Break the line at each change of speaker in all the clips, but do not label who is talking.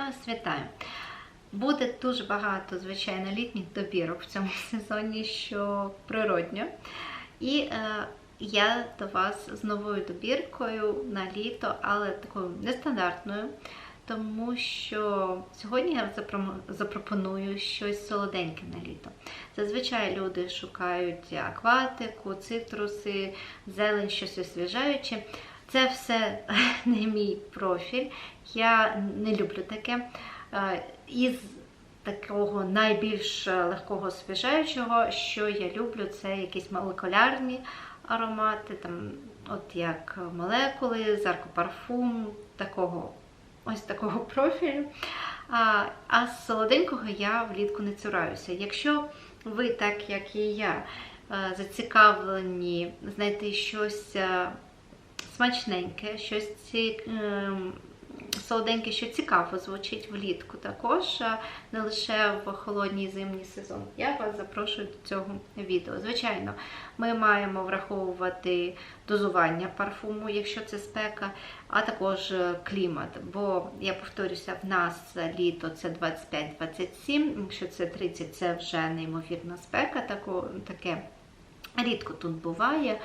Я вас вітаю. Буде дуже багато, звичайно, літніх добірок в цьому сезоні, що природньо. І е, я до вас з новою добіркою на літо, але такою нестандартною. Тому що сьогодні я запропоную щось солоденьке на літо. Зазвичай люди шукають акватику, цитруси, зелень, щось освіжаюче. Це все не мій профіль. Я не люблю таке. Е, Із такого найбільш легкого освіжаючого, що я люблю, це якісь молекулярні аромати, там, от як молекули, заркопарфум, такого ось такого профілю. А, а з солоденького я влітку не цураюся. Якщо ви, так як і я, е, зацікавлені знайти щось е, смачненьке, щось ці, ем, солоденьке, що цікаво звучить влітку також, не лише в холодній зимній сезон. Я вас запрошую до цього відео. Звичайно, ми маємо враховувати дозування парфуму, якщо це спека, а також е, клімат. Бо я повторюся, в нас літо це 25-27, якщо це 30, це вже неймовірна спека, таке рідко тут буває.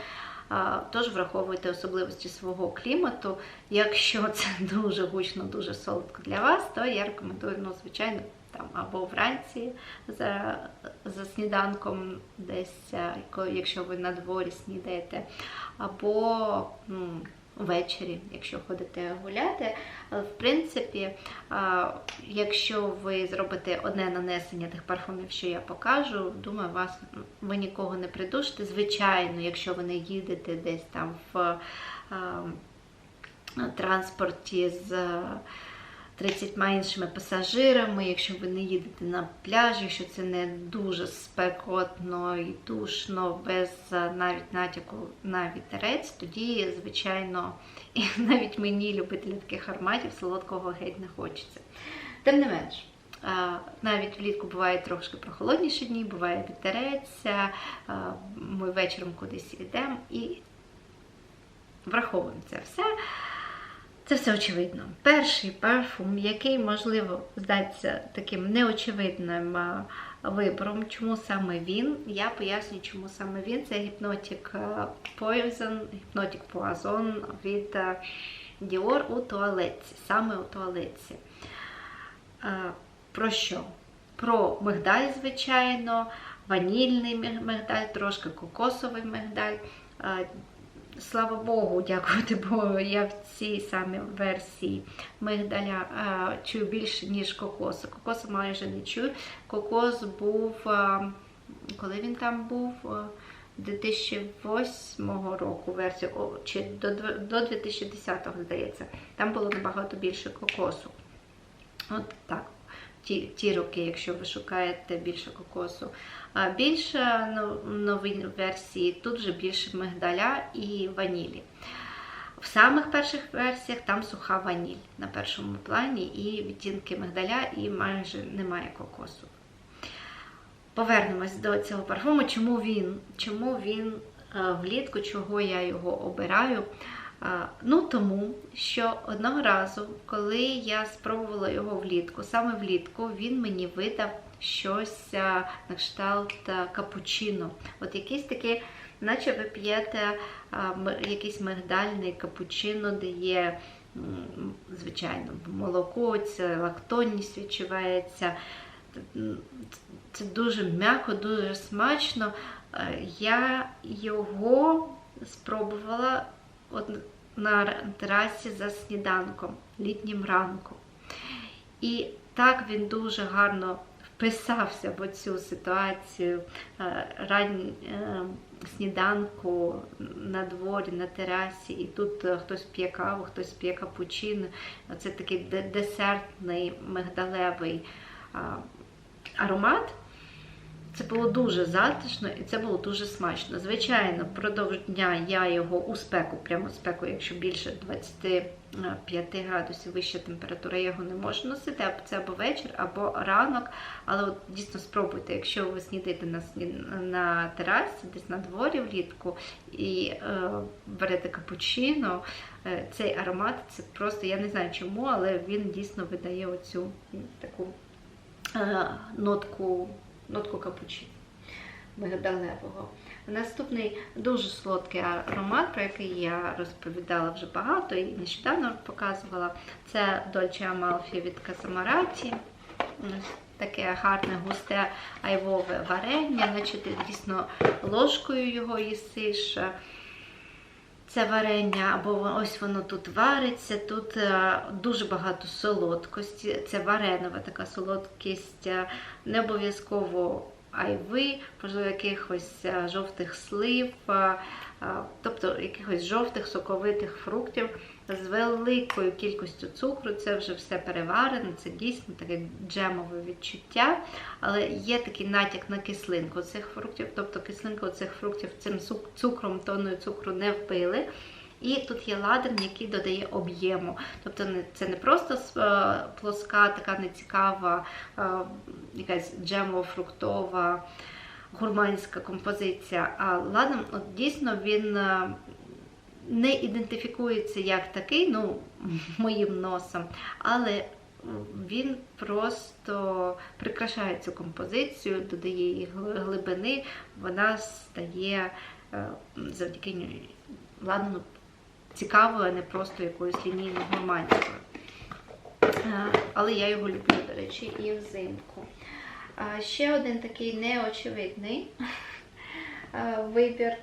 Тож враховуйте особливості свого клімату. Якщо це дуже гучно, дуже солодко для вас, то я рекомендую, ну, звичайно, там або вранці за, за сніданком, десь, якщо ви на дворі снідаєте, або ну, ввечері, якщо ходите гуляти. Але в принципі, якщо ви зробите одне нанесення тих парфумів, що я покажу, думаю, вас ви нікого не придушите. Звичайно, якщо ви не їдете десь там в транспорті з 30 іншими пасажирами, якщо ви не їдете на пляж, якщо це не дуже спекотно і душно, без навіть натяку на вітерець, тоді, звичайно, і навіть мені, любителі таких ароматів, солодкого геть не хочеться. Тим не менш, навіть влітку бувають трошки прохолодніші дні, буває вітерець, ми вечором кудись йдемо і враховуємо це все. Це все очевидно. Перший парфум, який, можливо, здається таким неочевидним вибором, чому саме він, я поясню, чому саме він. Це гіпнотик Poison, гіпнотик Poison від Dior у туалетці, саме у туалетці. Про що? Про мигдаль, звичайно, ванільний мигдаль, трошки кокосовий мигдаль. Слава Богу, дякувати Богу, я в цій самій версії мигдаля а, чую більше, ніж кокосу. Кокосу майже не чую. Кокос був, а, коли він там був? А, 2008 року версію, чи до, до 2010, здається. Там було набагато більше кокосу. От так. Ті, ті роки, якщо ви шукаєте більше кокосу. А більше нові версії, тут вже більше мигдаля і ванілі. В самих перших версіях там суха ваніль на першому плані, і відтінки мигдаля, і майже немає кокосу. Повернемось до цього парфуму. Чому він? Чому він е, влітку, чого я його обираю? Ну, тому що одного разу, коли я спробувала його влітку, саме влітку, він мені видав щось на кшталт капучино. От якийсь такий, наче ви п'єте якийсь мигдальний капучино, де є, звичайно, молоко, це лактонність відчувається. Це дуже м'яко, дуже смачно. Е, Я його спробувала на терасі за сніданком, літнім ранком. І так він дуже гарно вписався в цю ситуацію е, е, сніданку на дворі, на терасі, і тут е, хтось п'є каву, хтось п'є капучино. Це такий десертний мигдалевий аромат. Це було дуже затишно і це було дуже смачно. Звичайно, впродовж дня я його у спеку, прямо у спеку, якщо більше 25 градусів вища температура, я його не можу носити, а це або вечір, або ранок. Але от дійсно спробуйте, якщо ви снідаєте на на терасі, десь на дворі влітку і е, берете капучино, е, цей аромат це просто я не знаю чому, але він дійсно видає оцю таку е, нотку, нотку капучино мигдалевого. Наступний дуже солодкий аромат, про який я розповідала вже багато і нещодавно показувала. Це Dolce Amalfi від Касамараті. Таке гарне густе айвове варення, наче ти дійсно ложкою його їсиш. Це варення, або ось воно тут вариться. Тут е, дуже багато солодкості. Це варенова така солодкість, е, не обов'язково айви, можливо, якихось е, жовтих слив, тобто якихось жовтих соковитих фруктів з великою кількістю цукру. Це вже все переварено, це дійсно таке джемове відчуття, але є такий натяк на кислинку цих фруктів, тобто кислинку цих фруктів цим цукром, тонною цукру не вбили. І тут є ладан, який додає об'єму. Тобто це не просто е, плоска, така нецікава, е, якась джемово-фруктова, гурманська композиція. А ладан, от дійсно він е, не ідентифікується як такий, ну, моїм носом, але він просто прикрашає цю композицію, додає гли- глибини, вона стає е, завдяки ладану цікавою, а не просто якоюсь лінійною гурманською. Е, Але я його люблю, до речі, і взимку. Ще один такий неочевидний е, вибір.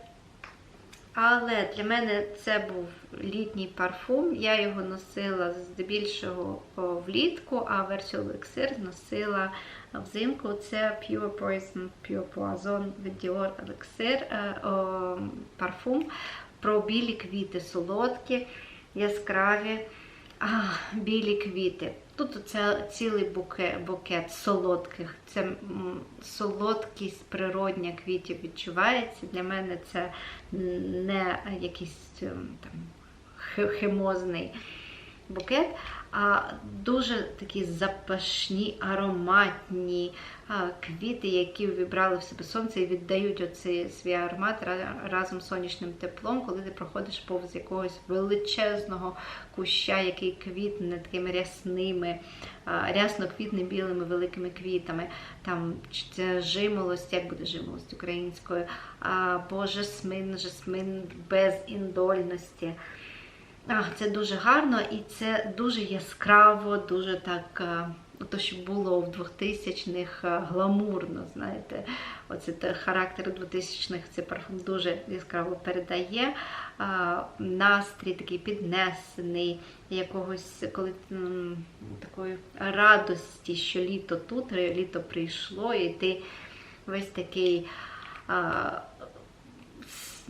Але для мене це був літній парфум. Я його носила здебільшого влітку, а версію Elixir носила взимку. Це Pure Poison, Pure Poison від Dior Elixir е, парфум про білі квіти, солодкі, яскраві, а, білі квіти. Тут це цілий букет, букет солодких. Це солодкість природня квітів відчувається. Для мене це не якийсь ем, там химозний букет, дуже такі запашні, ароматні а, квіти, які вібрали в себе сонце і віддають оцей свій аромат разом з сонячним теплом, коли ти проходиш повз якогось величезного куща, який квітне такими рясними, рясно квітне білими великими квітами. Там жимолость, як буде жимолость українською, або жасмин, жасмин без індольності. А, це дуже гарно і це дуже яскраво, дуже так, е, то, що було в 2000-х е, гламурно, знаєте. Оце характер 2000-х цей парфум дуже яскраво передає. А, Настрій такий піднесений, якогось коли такої радості, що літо тут, літо прийшло, і ти весь такий. а, с-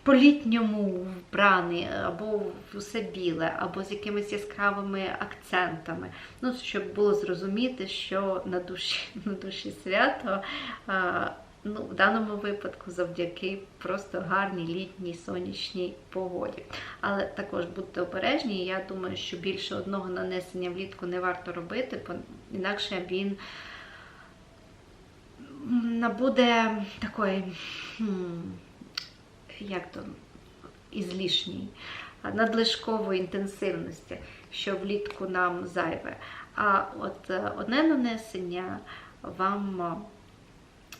ну, по-літньому вбраний, або все біле, або з якимись яскравими акцентами. Ну, щоб було зрозуміти, що на душі, на душі свято. Ну, в даному випадку завдяки просто гарній літній сонячній погоді. Але також будьте обережні. Я думаю, що більше одного нанесення влітку не варто робити, бо інакше він набуде такої. Як то ізлішній, надлишкової інтенсивності, що влітку нам зайве. А от е, одне нанесення вам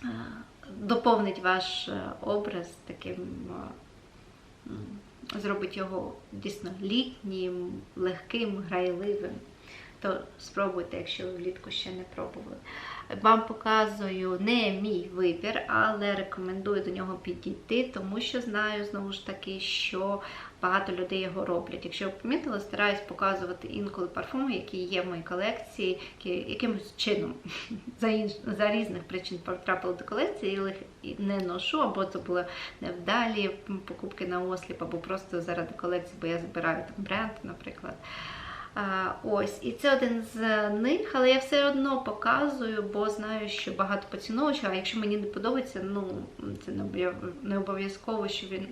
е, доповнить ваш е, образ таким, зробить його дійсно літнім, легким, грайливим. То спробуйте, якщо ви влітку ще не пробували. Вам показую не мій вибір, але рекомендую до нього підійти, тому що знаю знову ж таки, що багато людей його роблять. Якщо ви помітили, стараюсь показувати інколи парфуми, які є в моїй колекції, які якимось чином за інш... за різних причин потрапили до колекції, їх не ношу, або це були невдалі покупки на осліп, або просто заради колекції, бо я збираю там бренд, наприклад. Ось, і це один з них, але я все одно показую, бо знаю, що багато поціновувачів, а якщо мені не подобається, ну це не обов'язково, що він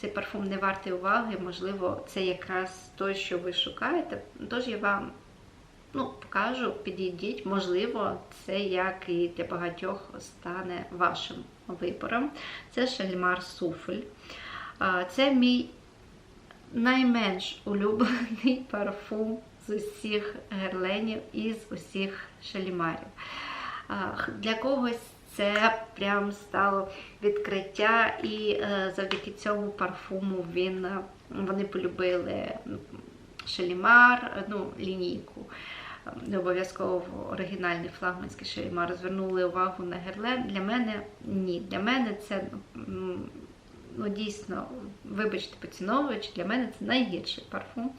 цей парфум не вартий уваги. Можливо, це якраз той, що ви шукаєте. Тож я вам ну, покажу, підійдіть. Можливо, це як і для багатьох стане вашим вибором. Це Шальмар Суфель. Це мій найменш улюблений парфум з усіх герленів і з усіх шалімарів. Для когось це прям стало відкриття, і е, завдяки цьому парфуму він, е, вони полюбили шалімар, ну, лінійку. Не обов'язково оригінальний флагманський шалімар. Звернули увагу на герлен. Для мене ні. Для мене це ну, дійсно, вибачте, поціновувач, для мене це найгірший парфум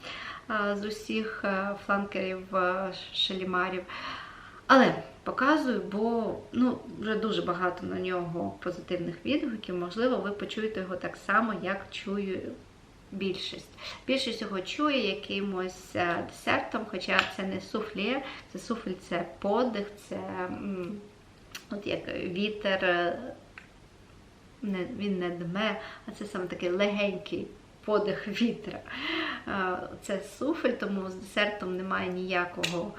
з усіх е, фланкерів е, шалімарів. Але показую, бо ну, вже дуже багато на нього позитивних відгуків. Можливо, ви почуєте його так само, як чую більшість. Більшість його чує якимось е, десертом, хоча це не суфлє, це суфль, це подих, це от як вітер. Він не дме, а це саме такий легенький подих вітра. Це суфель, тому з десертом немає ніякого.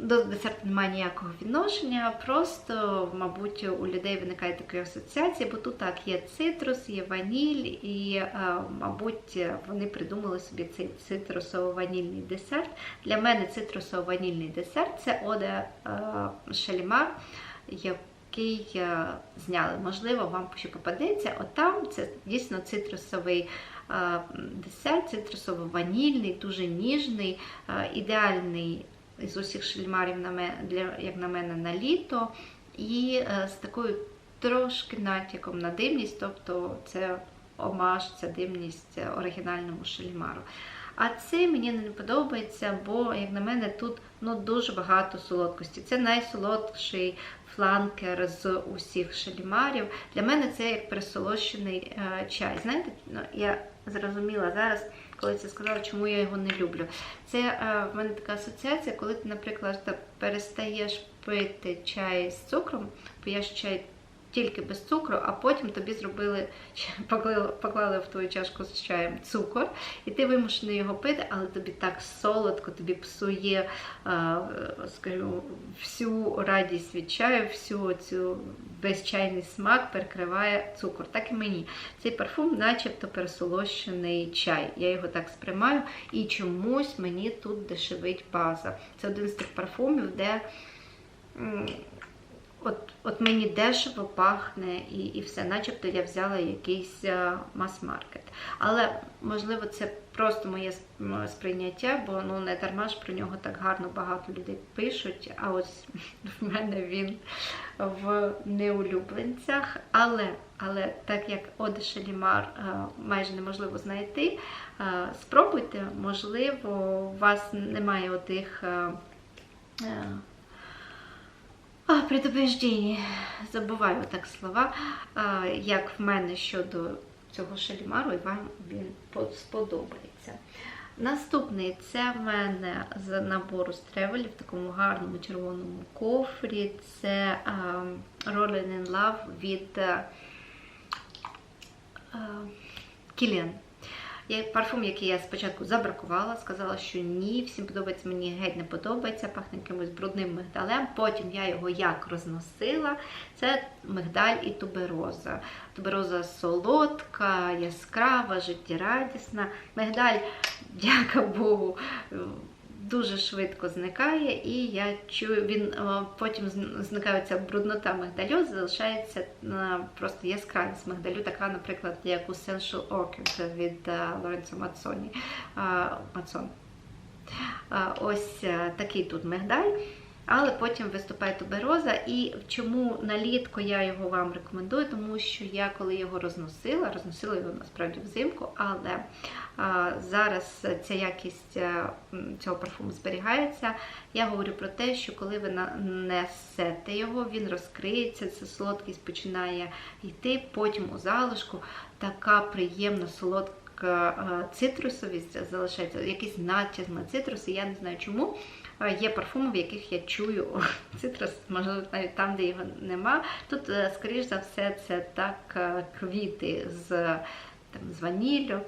До десерту немає ніякого відношення, просто, мабуть, у людей виникає така асоціація, бо тут так є цитрус, є ваніль, і, мабуть, вони придумали собі цей цитрусово-ванільний десерт. Для мене цитрусово-ванільний десерт це ода е, шалімар, який е, зняли. Можливо, вам ще попадеться. От там це дійсно цитрусовий е, десерт, цитрусово-ванільний, дуже ніжний, е, ідеальний із усіх для, як на мене, на літо. І з такою трошки натяком на дивність, тобто це омаж, ця дивність е, оригінальному шальмару. А це мені не подобається, бо, як на мене, тут ну, дуже багато солодкості. Це найсолодший фланкер з усіх шалімарів. Для мене це як пересолощений е, чай. Знаєте, ну, я зрозуміла зараз, коли це сказала, чому я його не люблю. Це е, в мене така асоціація, коли ти, наприклад, перестаєш пити чай з цукром, п'єш чай тільки без цукру, а потім тобі зробили, поклали, поклали в твою чашку з чаєм цукор, і ти вимушений його пити, але тобі так солодко, тобі псує, е, скажу, всю радість від чаю, всю цю безчайний смак перекриває цукор. Так і мені. Цей парфум, начебто, пересолощений чай. Я його так сприймаю, і чомусь мені тут дешевить база. Це один з тих парфумів, де. От, от мені дешево пахне і, і все, начебто я взяла якийсь е, мас-маркет. Але, можливо, це просто моє сприйняття, бо ну, не дарма ж про нього так гарно багато людей пишуть, а ось в мене він в неулюбленцях. Але, але так як Оде Шалімар е, майже неможливо знайти, е, спробуйте, можливо, у вас немає отих. А, предупреждення, забуваю так слова, як в мене щодо цього шалімару, і вам він сподобається. Наступний це в мене з набору з тревелів в такому гарному червоному кофрі. Це а, Rolling in Love від а, Kilian. Я парфум, який я спочатку забракувала, сказала, що ні, всім подобається, мені геть не подобається, пахне якимось брудним мигдалем. Потім я його як розносила. Це мигдаль і тубероза. Тубероза солодка, яскрава, життєрадісна. Мигдаль, дяка Богу, дуже швидко зникає, і я чую, він е, потім зникається бруднота мигдалю, залишається е, просто яскравість мигдалю, така, наприклад, як у Sensual Orchid від е, Лоренцо Мацоні. Мацон. Ось такий тут мигдаль. Але потім виступає тубероза. І чому налітко я його вам рекомендую? Тому що я коли його розносила, розносила його насправді взимку, але а, зараз ця якість е, цього парфуму зберігається. Я говорю про те, що коли ви на- несете його, він розкриється, ця солодкість починає йти, потім у залишку така приємна солодка е, цитрусовість залишається, якийсь натяк на цитруси, я не знаю чому. Е, Є парфуми, в яких я чую цитрус, можливо, навіть там, де його нема. Тут, е, скоріш за все, це так е, квіти з, там, з ваніллю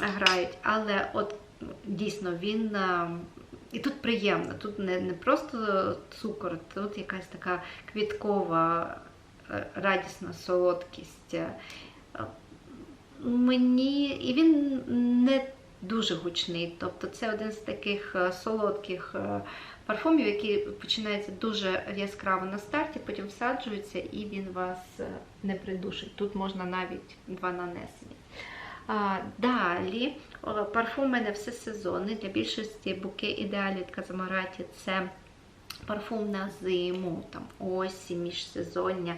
грають, але от дійсно він. І тут приємно, тут не, не просто цукор, тут якась така квіткова, радісна солодкість. Мені і він не дуже гучний. Тобто це один з таких е, солодких е, парфумів, які починаються дуже яскраво на старті, потім всаджуються і він вас е, не придушить. Тут можна навіть два нанесення. Далі парфум мене все сезонний. Для більшості буке ідеалі Казамараті це парфум на зиму, там осінь, міжсезоння.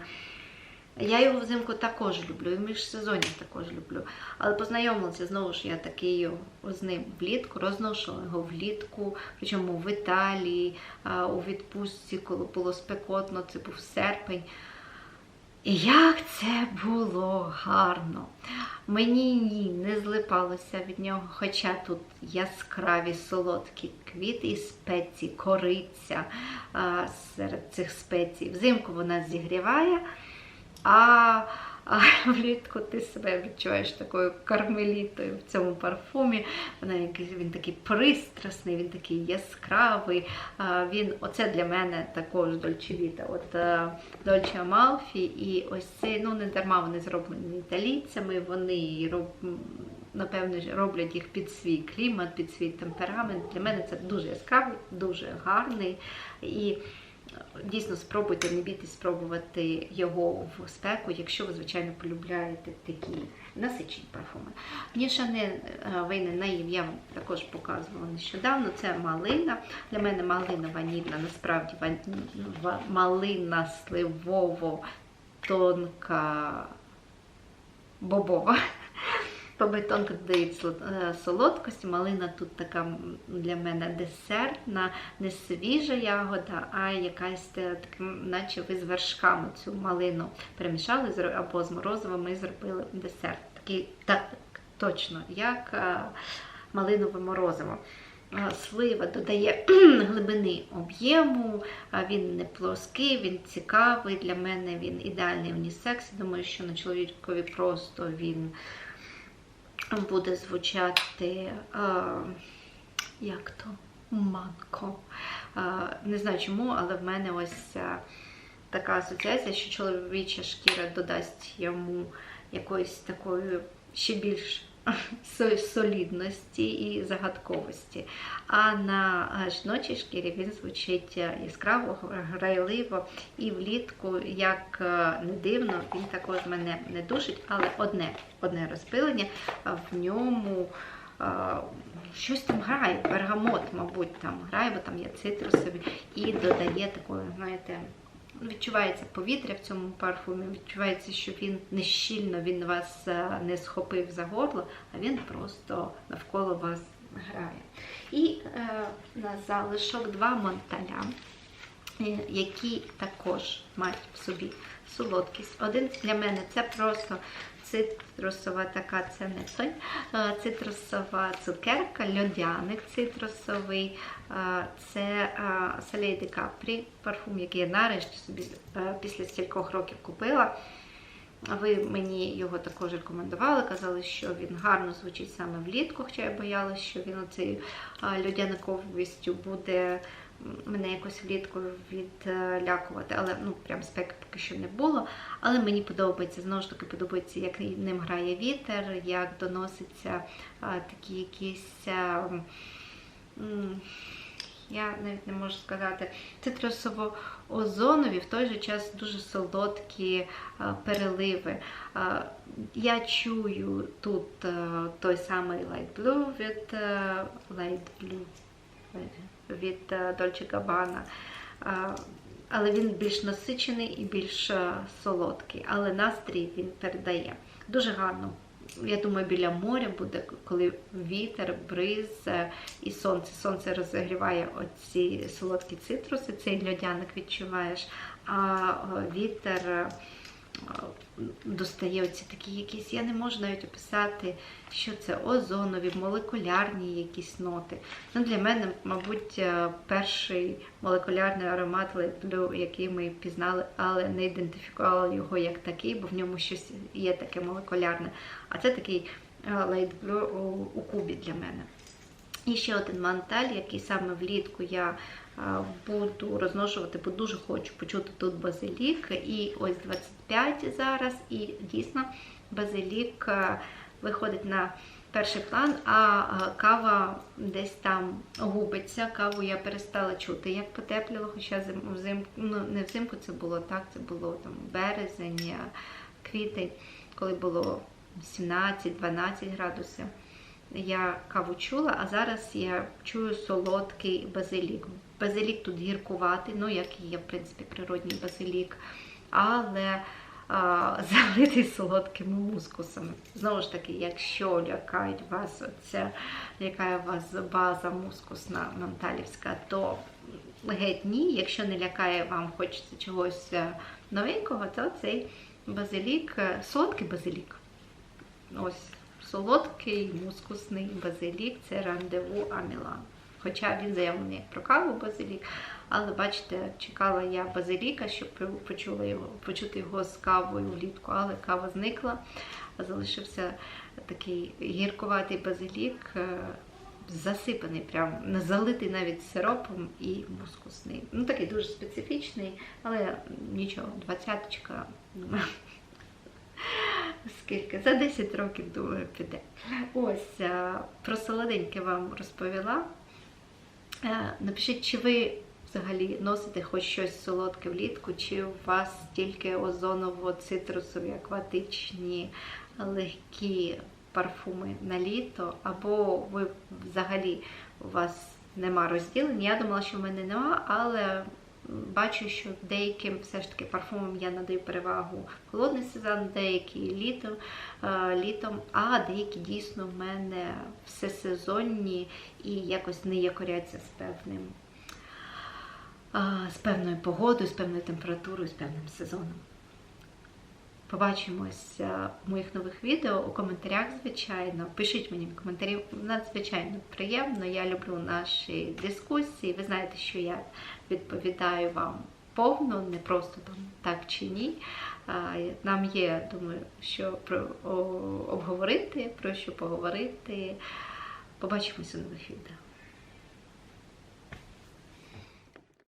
Я його взимку також люблю, і в міжсезоння також люблю. Але познайомилася знову ж я такий з ним влітку, розношувала його влітку, причому в Італії, у відпустці, коли було спекотно, це був серпень. І як це було гарно! Мені ні, не злипалося від нього, хоча тут яскраві солодкі квіти і спеції, кориця серед цих спецій. Взимку вона зігріває, а, а влітку ти себе відчуваєш такою кармелітою в цьому парфумі. Вона він такий пристрасний, він такий яскравий. Він, оце для мене також дольчевіта. От Дольче Амалфі і ось цей, ну не дарма вони зроблені італійцями, вони роб, напевно роблять їх під свій клімат, під свій темперамент. Для мене це дуже яскравий, дуже гарний. І Дійсно, спробуйте, не бійтесь спробувати його в спеку, якщо ви, звичайно, полюбляєте такі насичені парфуми. Нішане вийне наїв я вам також показувала нещодавно. Це малина. Для мене малина ванільна, насправді малина сливово тонка бобова. Баби тонко додають е, солодкості. Малина тут така для мене десертна, не свіжа ягода, а якась таким, наче ви з вершками цю малину перемішали або з морозивом і зробили десерт. Такий так, точно, як е, малинове морозиво. Е, Слива додає глибини об'єму, він не плоский, він цікавий. Для мене він ідеальний унісекс. Думаю, що на чоловікові просто він буде звучати, е, як то, манко. Е, не знаю чому, але в мене ось е, така асоціація, що чоловіча шкіра додасть йому якоїсь такої ще більш солідності і загадковості. А на е, жіночій шкірі він звучить е, яскраво, грайливо і влітку, як е, не дивно, він також мене не душить, але одне, одне розпилення в ньому. Щось там грає, бергамот, мабуть, там грає, бо там є цитрусові, і додає такої, знаєте, відчувається повітря в цьому парфумі, відчувається, що він не щільно, він вас е, не схопив за горло, а він просто навколо вас грає. І е, на залишок два монталя, е, які також мають в собі солодкість. Один для мене це просто цитрусова така, це не той, цитрусова цукерка, льодяник цитрусовий. Це Салей де Капрі, парфум, який я нарешті собі е, після стількох років купила. Ви мені його також рекомендували, казали, що він гарно звучить саме влітку, хоча я боялася, що він оцею льодяниковістю буде мене якось влітку відлякувати, але ну прям спеки поки що не було. Але мені подобається, знову ж таки, подобається, як ним грає вітер, як доноситься такі якісь. я навіть не можу сказати, цитрусово-озонові, в той же час дуже солодкі переливи. Я чую тут той самий Light Blue від Light Blue від а, Dolce Gabbana. Але він більш насичений і більш солодкий, але настрій він передає. Дуже гарно. Я думаю, біля моря буде, коли вітер, бриз е, і сонце. Сонце розігріває оці солодкі цитруси, цей льодяник відчуваєш, а е, вітер е, достає оці такі якісь, я не можу навіть описати, що це озонові, молекулярні якісь ноти. Ну, для мене, мабуть, е, перший молекулярний аромат Light який ми пізнали, але не ідентифікували його як такий, бо в ньому щось є таке молекулярне. А це такий е, Light у, кубі для мене. І ще один манталь, який саме влітку я е, буду розношувати, бо дуже хочу почути тут базилік. І ось 25 зараз, і дійсно базилік е, виходить на перший план, а е, кава десь там губиться. Каву я перестала чути, як потепліло, хоча зим, взимку, ну не взимку це було так, це було там березень, е, квітень, коли було 17-12 градусів я каву чула, а зараз я чую солодкий базилік. Базилік тут гіркуватий, ну як і є, в принципі, природній базилік, але а, залитий солодкими мускусами. Знову ж таки, якщо лякають вас оця, лякає вас база мускусна манталівська, то геть ні. Якщо не лякає вам, хочеться чогось е, новенького, то цей базилік, е, солодкий базилік. Ось солодкий мускусний базилік це рандеву Амілан. Хоча він заявлений як про каву базилік, але бачите, чекала я базиліка, щоб почула його, почути його з кавою влітку, але кава зникла, залишився такий гіркуватий базилік, е, засипаний, прям залитий навіть сиропом і мускусний. Ну такий дуже специфічний, але нічого, двадцяточка. думаю, Скільки? За 10 років, думаю, піде. Ось е, про солоденьке вам розповіла. Е, Напишіть, чи ви взагалі носите хоч щось солодке влітку, чи у вас тільки озоново-цитрусові, акватичні, легкі парфуми на літо, або ви взагалі у вас нема розділень. Я думала, що в мене нема, але бачу, що деяким все ж таки парфумам я надаю перевагу в холодний сезон, деякі літом, е, літом, а деякі дійсно в мене всесезонні і якось не якоряться з певним. е, З певною погодою, з певною температурою, з певним сезоном. Побачимось в моїх нових відео у коментарях, звичайно. Пишіть мені в коментарі, надзвичайно приємно. Я люблю наші дискусії. Ви знаєте, що я відповідаю вам повно, не просто там так чи ні. Нам є, думаю, що про обговорити, про що поговорити. Побачимось у нових відео.